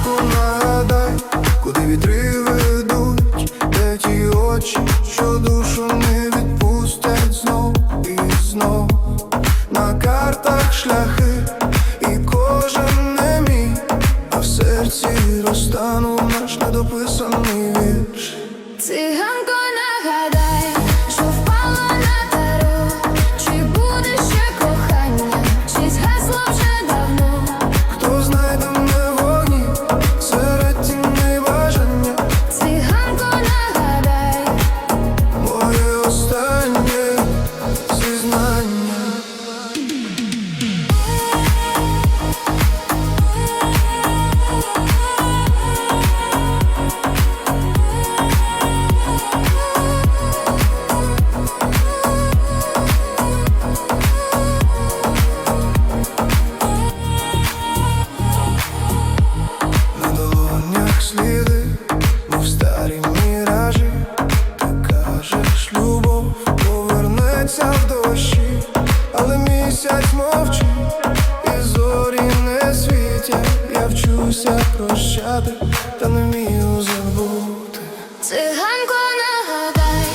ранку нагадай, куди вітри ведуть, де ті очі, що душу не відпустять знов і знов на картах шляхи, і кожен не мій, а в серці розтанув наш недописаний вірш. Циганко, нагадай, мовчить, і зорі не світять. Я вчуся прощати, та не вмію забути. циганко, нагадай,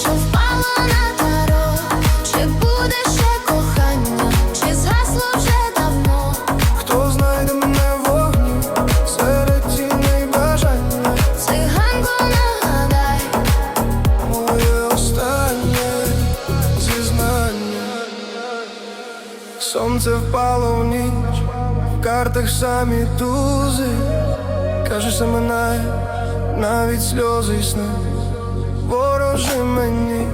що впало на таро, чи буде Сонце впало в ніч, в картах самі тузи. Кажеш, минає навіть сльози й сни. Ворожи мені,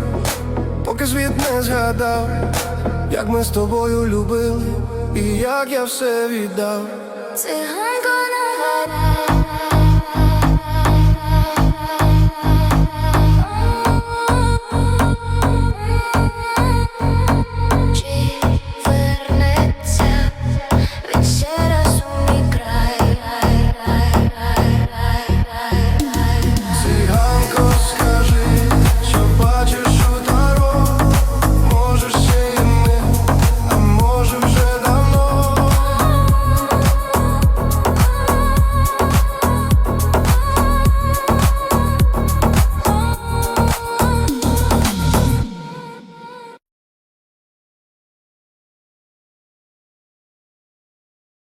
поки світ не згадав, як ми з тобою любили, і як я все віддав. циганко.